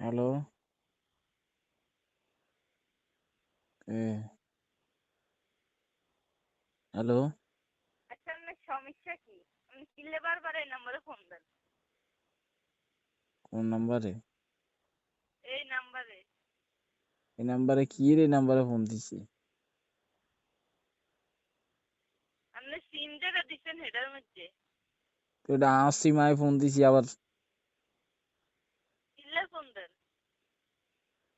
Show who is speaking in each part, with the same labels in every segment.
Speaker 1: Hello এ hello
Speaker 2: আচ্ছা আপনার সমস্যা কি আপনি কিনলে বারবার এই নম্বরে ফোন দেন
Speaker 1: কোন নাম্বারে
Speaker 2: এই নাম্বারে
Speaker 1: এই নাম্বারে কি রে নাম্বারে ফোন দিছি
Speaker 2: আপনি সিম যেটা দিচ্ছেন সেটার মধ্যে
Speaker 1: তো এটা আমার সীমায় ফোন দিছি আবার
Speaker 2: কিনলে ফোন দেন
Speaker 1: আপনার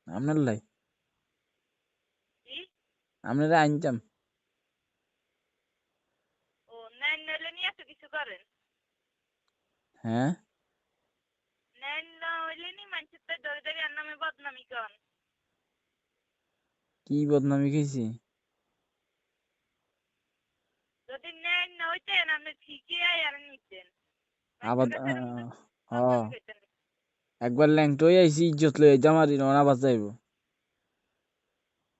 Speaker 1: লাই
Speaker 2: কি
Speaker 1: আপনারা আনতাম
Speaker 2: ও নেন নইলে নিয়ে এত কিছু করেন
Speaker 1: হ্যাঁ
Speaker 2: নেন না হইলে নি মানুষের তো ধরে ধরে আর নামে বদনামি কন
Speaker 1: কি বদনামি খেয়েছি
Speaker 2: যদি নেন না হইতেন আপনি ঠিকই আয় আর নিতেন।
Speaker 1: আবার
Speaker 2: মানুষের
Speaker 1: একবার ল্যাংটো হয়ে আইছি ইজ্জত লই জামারি না বাঁচাইব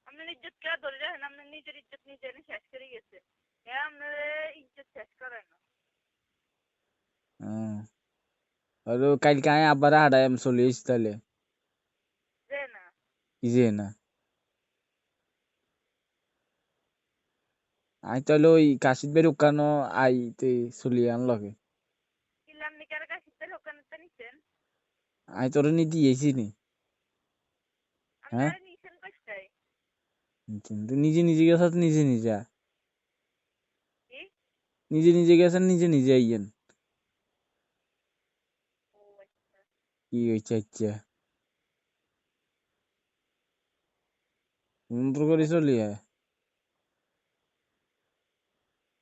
Speaker 2: আপনার ইজ্জত কে ধরে রাখেন? আপনি নিজের ইজ্জত নিজে এনে শেষ করে গেছেন এ আপনার ইজ্জত শেষ করেন
Speaker 1: হ্যাঁ। আর কালকে আয় আবার আমি চলে এসছি তাহলে।
Speaker 2: যে না।
Speaker 1: আই তাহলে ওই কাশিদ বের ওখানো আই তে চলি আনলকে আই তোর নি দিয়েছি নি। হ্যাঁ? নিজে নিজে গেছ নিজে নিজে। নিজে নিজে গেছেন নিজে নিজে আইয়েন।
Speaker 2: আচ্ছা।
Speaker 1: কি হয়েছে আচ্ছা? করে চলি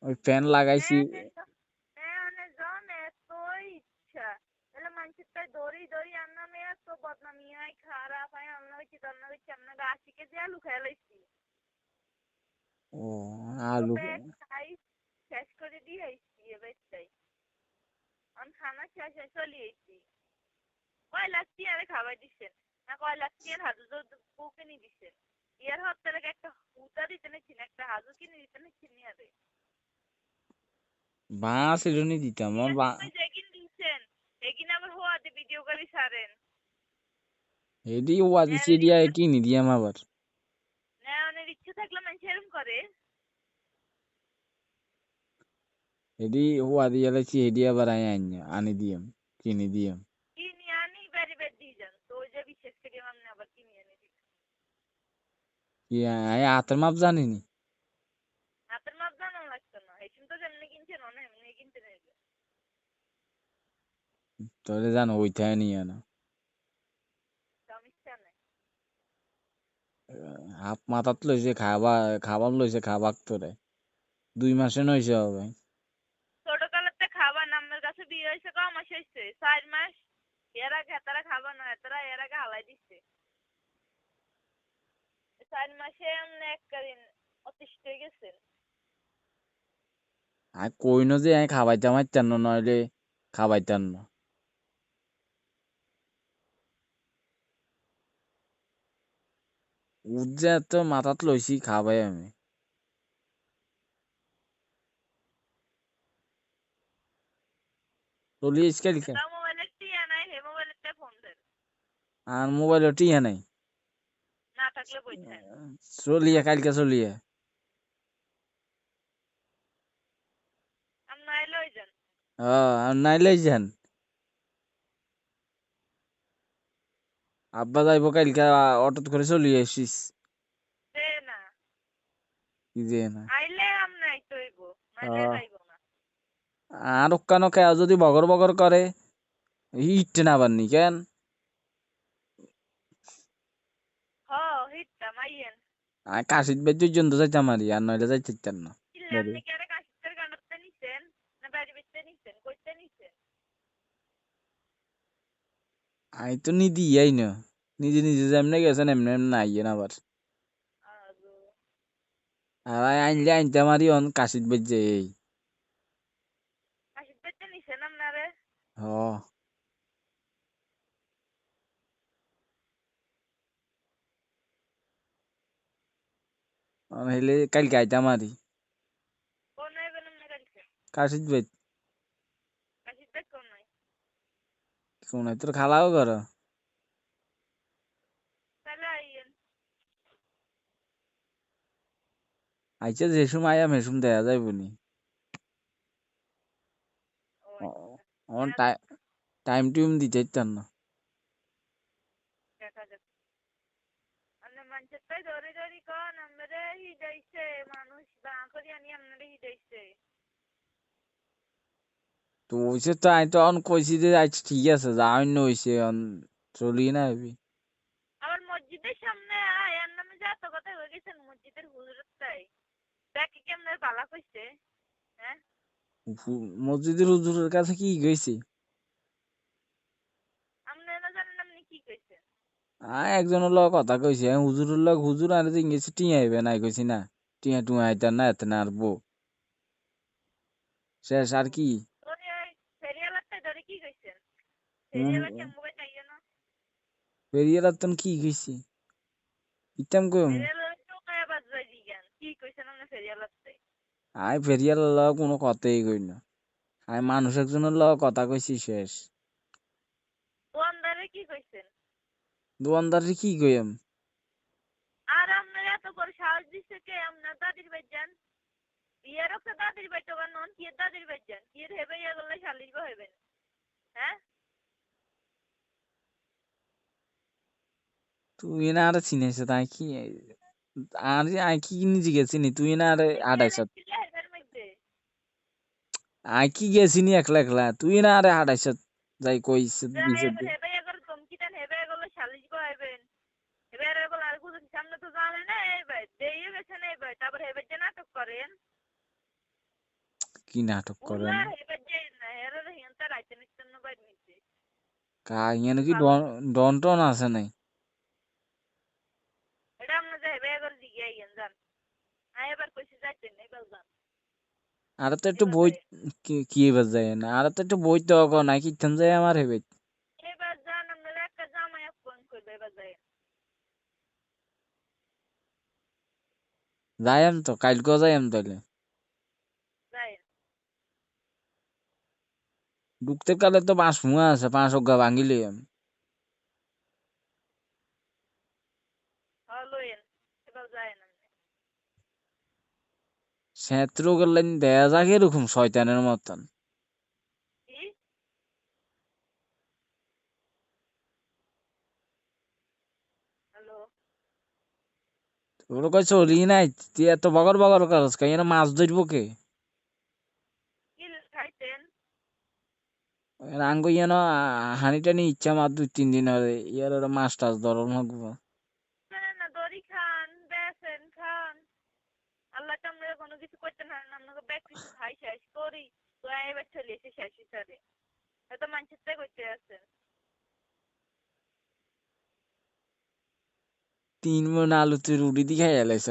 Speaker 1: ওই ফ্যান লাগাইছি
Speaker 2: মানে জন এতই ইচ্ছা তাহলে মানুষের তাই দৌড়ি দৌড়ি আন্না মে এত বদনামি হয় খারাপ হয় আমরা হচ্ছে তন্না হচ্ছে আপনাকে আশি কেজি আলু খেয়ে লাইছি
Speaker 1: ও আলু।
Speaker 2: শেষ করে দিয়ে আইছি এবার তাই খানা শেষ চলে আইছি কয় লাখ টিয়ারে খাবার না কয় লাখ টিয়ার হাজু বউ কিনে দিচ্ছেন ইয়ার হাত তাহলে একটা হুতা দিতে নাকি একটা হাজু কিনে দিতে নাকি
Speaker 1: এজন্যই দিতাম। আমার বা
Speaker 2: যেকিন দিচ্ছেন একিন আবার হওয়াতে ভিডিও করে সারেন।
Speaker 1: এডি কিনি দিয়াম আবার।
Speaker 2: ইচ্ছে থাকলে মানুষ এরম করে।
Speaker 1: এডি ওয়া দিয়া লাইছি এডি আবার আই আনি দিয়াম কিনি দিয়াম।
Speaker 2: কিনে আনি বেড়ে বেড়ে দিয়ে যান। তো ওই যে বিশেষ করে আমি আবার কিনে এনে দিই
Speaker 1: আই হাতের মাপ
Speaker 2: হাতের মাপ জানানো লাগতো না। এই তো যেমনি কিনছেন অনেক এমনি কিনতে নেই।
Speaker 1: তাহলে জানো ওইটাই নিয়ে না
Speaker 2: সমস্যা নেই।
Speaker 1: হাফ মাথাত লইছে খাবা খাবার লইছে খাবাক তোরে দুই মাসে নইছে হবে
Speaker 2: ছোট খাবার নামের কাছে বিয়ে ক মাস হয়েছে চার মাস এর আগে এতারা খাবার না এতারা এর আগে হালাই দিচ্ছে চার মাসে এমনি এক অতিষ্ঠ হয়ে গেছেন
Speaker 1: আর কইনো যে আমি খাবাইতাম হাইতাম না নইলে খাবাইতাম না উজ্জা তো মাথাত লইছি খাবাই আমি। চলি
Speaker 2: ফোন দেন
Speaker 1: আর মোবাইল টিয়া নাই? চলিয়া কালকে চলিয়া।
Speaker 2: আমি নাই লই যান
Speaker 1: হ্যাঁ আর নাইলে যান আব্বা যাইব কালকে অটোত করে চলি আসিস। যে না। আর ওখানো খেয়া যদি বগর বগর করে হিট না বাননি কেন? কাশিত বেজ জন্তু যাইতাম আর নইলে যাইতে না
Speaker 2: কিনলে
Speaker 1: বেরে।
Speaker 2: আপনি কি আরে কাশিতের গানতে নিছেন না বাড়ি বেচতে নিছেন কইতে নিছেন
Speaker 1: আই তো নিদি আই না। নিজে নিজে যেমনে গেছেন এমনি এমনি আইয়েন আবার আর আই আইনলে আইনতে মারি অন কাশিত বেজ এই। হ। হইলে কালকে আইতাম আরি কাশিত বেজ শুনে তোর খালাও করো। আইছে যে সময় আয়াম হেসুম দেয়া যায়
Speaker 2: বুনি
Speaker 1: অন টাইম টিউম দিতে চান না।
Speaker 2: মানুষ বাঁ করি আমি আপনারা হি যাইছে
Speaker 1: তো ওইসে তো আমি কইছি যে আচ্ছা ঠিক আছে যা অন্য হইছে চলি না এবি
Speaker 2: আবার মসজিদের সামনে আয়ার নামে যে কথা হয়ে গেছেন মসজিদের হুজুরের তাই দেখি কেমনে পালা কইছে হ্যাঁ
Speaker 1: মসজিদের হুজুরের কাছে কি গেছি
Speaker 2: আপনারা জানেন আপনি কি কইছেন
Speaker 1: আ একজনের লগ কথা কইছি হুজুরের লগ হুজুর আর যে গেছি টিয়া আইবে নাই কইছি না টিয়া টুয়া আইতার না এত না আর বউ শেষ আর কি
Speaker 2: ওই ওই ফেরিয়ালার তাই ধরে কি কইছেন
Speaker 1: হুম,
Speaker 2: ফেরিয়ালার কেমন চাইয়ে না
Speaker 1: পেরিয়ে রাতন কি কইছি ইতাম কইম
Speaker 2: ফেরিয়ালার চোখায় বাজবাই দিগান। কি কইছেন আপনি ফেরিয়ালার
Speaker 1: আই ফেরিয়ার লগ কোনো কথাই কই না। আমি মানুষ একজনের লগ কথা কইছি শেষ।
Speaker 2: দোয়ানদারে কি কইছেন
Speaker 1: দোকানদারে কি কইম?
Speaker 2: আর আপনার এত করে সাহস দিচ্ছে কে? আপনার দাদির বাড়ি যান বিয়ের একটা দাদির বাড়ি তো নন কি দাদির বাড়ি যান কি হেবে ইয়া করলে শালিশ হইবেন হ্যাঁ
Speaker 1: তুই না আর চিনাইছে তাই কি? আর আই কি নিজে গেছি নি তুই না আর
Speaker 2: হেবের
Speaker 1: আই কি গেছি নি একলা একলা? তুই না আরে হাডাইছ যাই কইছ দিছে
Speaker 2: সামনে তো জানে না এই ভাই দেইয়ে গেছে না এই ভাই তারপর যে নাটক করেন।
Speaker 1: কি নাটক করেন? কা ইয়ান কি ডন ডন টন আছে নাই
Speaker 2: এটা আপনার যে হেবে ইয়া করে জিগিয়ে আইয়েন যান আমি এবার কইছি যাইতেন এবার যান
Speaker 1: আর তো একটু বই কি এবার যায় না? আর তো একটু বই তো কো না কি থাম যায় আমার হেবে
Speaker 2: এবার যান আপনার একটা জামাই ফোন করবে এবার যাই।
Speaker 1: যাইম তো কালকে যাইম তাহলে ঢুকতে কালে তো পাঁচ মুয়া আছে পাঁচ অজ্ঞা ভাঙিলে
Speaker 2: হলোয়েন এবার না।
Speaker 1: সেত্র করলেন দেয়া যাক এরকম শয়তানের মতন।
Speaker 2: কি হ্যালো।
Speaker 1: ওগুলো কই চলি নাই তুই এত বগর বগর করস কাই এরা মাছ ধরবো কে?
Speaker 2: কি খাইতেন
Speaker 1: রাঙ্গ ইয়ানো হানিটা নি ইচ্ছা মার দুই তিন দিন হরে ইয়ার ওরা মাছ টাছ ধরন হকবো
Speaker 2: আল্লাহ আমরা কোনো কিছু করতে না আপনাকে ব্যাগ কিছু খাই শেষ করি তো এবার চলে এসে শেষ হিসাবে। হয়তো করতে আছেন
Speaker 1: তিন মন আলু তুই রুটি দি খাই এলাইছ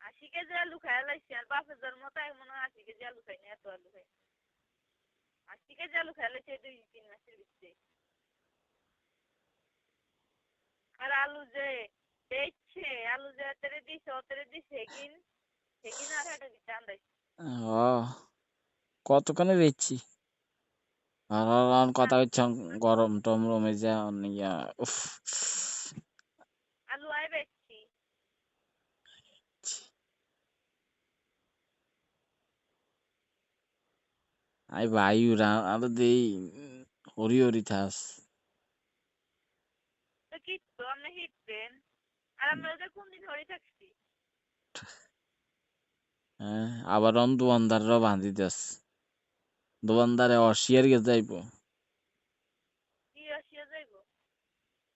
Speaker 2: আশি কেজি আলু খাই লাইছি আর বাপের জন্ম তাই মনে হয় আশি কেজি আলু খাই না এত আলু খাই। আশি কেজি আলু খাই লাইছি এই দুই তিন মাসের ভিতরে। আর আলু যে দেখছে আলু দিছে ও তেরে দিছে হেগিন হেগিন আর হাটে দিতে আন্দাই
Speaker 1: ও কতক্ষণে বেচছি? আর আর আর কথা হচ্ছে গরম টম রমে যা ইয়া উফ।
Speaker 2: আলু আই বেচছি।
Speaker 1: আই বায়ু রা আর দেই হরি হরি থাস।
Speaker 2: তো কি তো আপনি হিটবেন আর আমরা ওদের কোন দিন হরি থাকছি?
Speaker 1: হ্যাঁ আবার অন বাঁধি দাস। দোয়ানদারে অশিয়ার গে যাইব।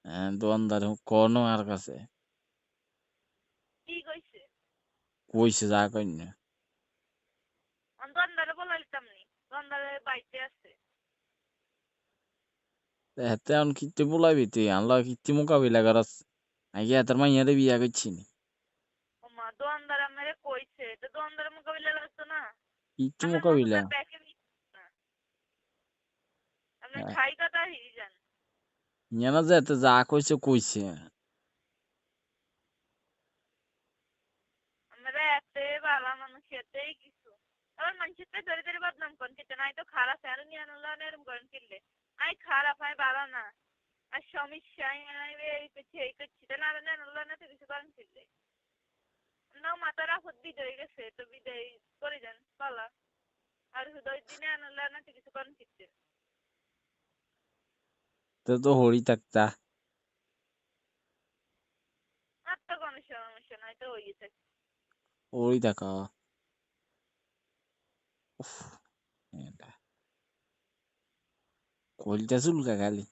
Speaker 1: হ্যাঁ দোয়ানদার কোনো আর কাছে।
Speaker 2: কি কইছে?
Speaker 1: কইছে যা কইন না।
Speaker 2: অন বলাইতাম নি দন্দারে বাইতে আছে।
Speaker 1: হেতে অন কিতে বলাবি তুই আনলা কিতে মোকাবিলা করস। আগে এতার মাইয়ারে বিয়া করছি নি
Speaker 2: ও মা দোয়ানদার আমারে কইছে তো দোয়ানদার মোকাবিলা লাগতো না আমি
Speaker 1: মোকাবিলা।
Speaker 2: আপনি। খাই কথা হিরি যান
Speaker 1: ইয়ানা যে এতে যা কইছে কইছে
Speaker 2: আমরা এতে ভালো মানুষ এতেই কিছু আবার মানুষের তো ধরে ধরে বদনাম করেন কিন্তু নাই তো খারাপ আর নিয়ে আনলো এরকম করেন কিনলে আই খারাপ ভালো না না তো কিছু বিদায় হয়ে গেছে তো বিদায় করে যান পালা আর শুধু ওই দিনে আনলে না কিছু
Speaker 1: তো তো হরি থাকতা
Speaker 2: কোনো সমস্যা নাই তো হয়ে থাকে
Speaker 1: চুলকা খালি